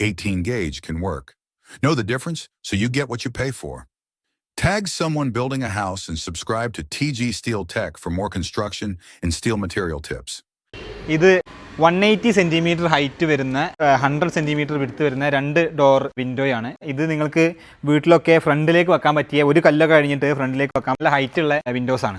18 gauge can work. Know the difference so you get what you pay for. Tag someone building a house and subscribe to TG Steel Tech for more construction and steel material tips. ഇത് one eighty centimetre height വരുന്ന hundred centimetre വിടുത്ത് വരുന്ന രണ്ട് door വിൻഡോയാണ് ഇത് നിങ്ങൾക്ക് വീട്ടിലൊക്കെ ഫ്രണ്ടിലേക്ക് വെക്കാൻ പറ്റിയ ഒരു കല്ലൊക്കെ കഴിഞ്ഞിട്ട് ഫ്രണ്ടിലേക്ക് വെക്കാൻ നല്ല ഹൈറ്റ് ഉള്ള വിൻഡോസ് ആണ്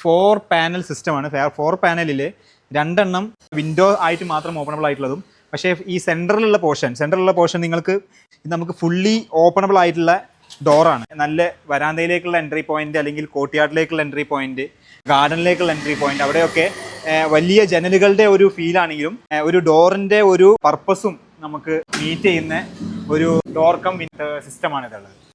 ഫോർ പാനൽ സിസ്റ്റമാണ് ഫോർ പാനലിൽ രണ്ടെണ്ണം വിൻഡോ ആയിട്ട് മാത്രം ഓപ്പണബിൾ ആയിട്ടുള്ളതും. പക്ഷേ ഈ സെന്ററിലുള്ള പോർഷൻ സെന്ററിലുള്ള പോർഷൻ നിങ്ങൾക്ക് നമുക്ക് ഫുള്ളി ഓപ്പണബിൾ ആയിട്ടുള്ള ഡോറാണ് നല്ല വരാന്തയിലേക്കുള്ള എൻട്രി പോയിന്റ് അല്ലെങ്കിൽ കോട്ടിയാട്ടിലേക്കുള്ള എൻട്രി പോയിന്റ് ഗാർഡനിലേക്കുള്ള എൻട്രി പോയിന്റ് അവിടെയൊക്കെ വലിയ ജനലുകളുടെ ഒരു ഫീലാണെങ്കിലും ഒരു ഡോറിന്റെ ഒരു പർപ്പസും നമുക്ക് മീറ്റ് ചെയ്യുന്ന ഒരു ഡോർ കം സിസ്റ്റമാണ് ഇതുള്ളത്.